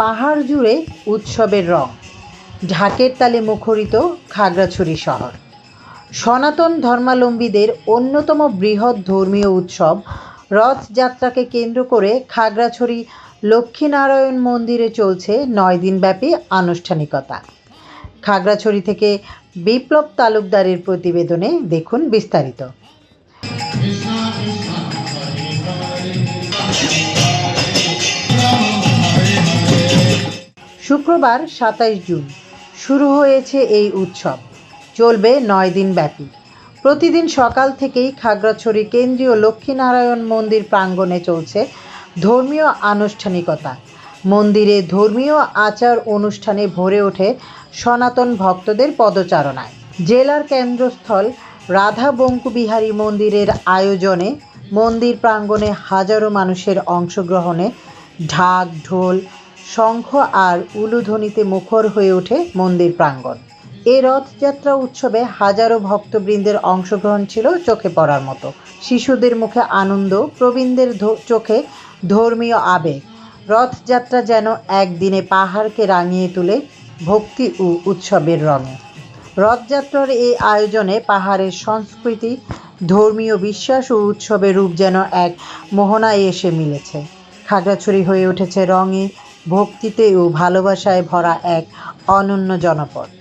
পাহাড় জুড়ে উৎসবের রং। ঢাকের তালে মুখরিত খাগড়াছড়ি শহর। সনাতন ধর্মাবলম্বীদের অন্যতম বৃহৎ ধর্মীয় উৎসব রথযাত্রাকে কেন্দ্র করে খাগড়াছড়ি লক্ষ্মীনারায়ণ মন্দিরে চলছে নয় দিনব্যাপী আনুষ্ঠানিকতা। খাগড়াছড়ি থেকে বিপ্লব তালুকদারের প্রতিবেদনে দেখুন বিস্তারিত। শুক্রবার সাতাইশ জুন শুরু হয়েছে এই উৎসব। চলবে নয় দিন ব্যাপী। প্রতিদিন সকাল থেকেই খাগড়াছড়ি কেন্দ্রীয় লক্ষ্মীনারায়ণ মন্দির প্রাঙ্গণে চলছে ধর্মীয় আনুষ্ঠানিকতা। মন্দিরে ধর্মীয় আচার অনুষ্ঠানে ভরে ওঠে সনাতন ভক্তদের পদচারণায়। জেলার কেন্দ্রস্থল রাধা বঙ্কুবিহারী মন্দিরের আয়োজনে মন্দির প্রাঙ্গণে হাজারো মানুষের অংশগ্রহণে ঢাক, ঢোল শঙ্খ আর উলুধ্বনিতে মুখর হয়ে ওঠে মন্দির প্রাঙ্গণ। এ রথযাত্রা উৎসবে হাজারো ভক্তবৃন্দের অংশগ্রহণ ছিল চোখে পড়ার মতো। শিশুদের মুখে আনন্দ, প্রবীণদের চোখে ধর্মীয় আবেগ। রথযাত্রা যেন একদিনে পাহাড়কে রাঙিয়ে তুলে ভক্তি ও উৎসবের রঙে। রথযাত্রার এই আয়োজনে পাহাড়ের সংস্কৃতি, ধর্মীয় বিশ্বাস ও উৎসবের রূপ যেন এক মোহনায় এসে মিলেছে। খাগড়াছড়ি হয়ে উঠেছে রঙে ভক্তিতে ও ভালোবাসায় ভরা এক অনন্য জনপদ।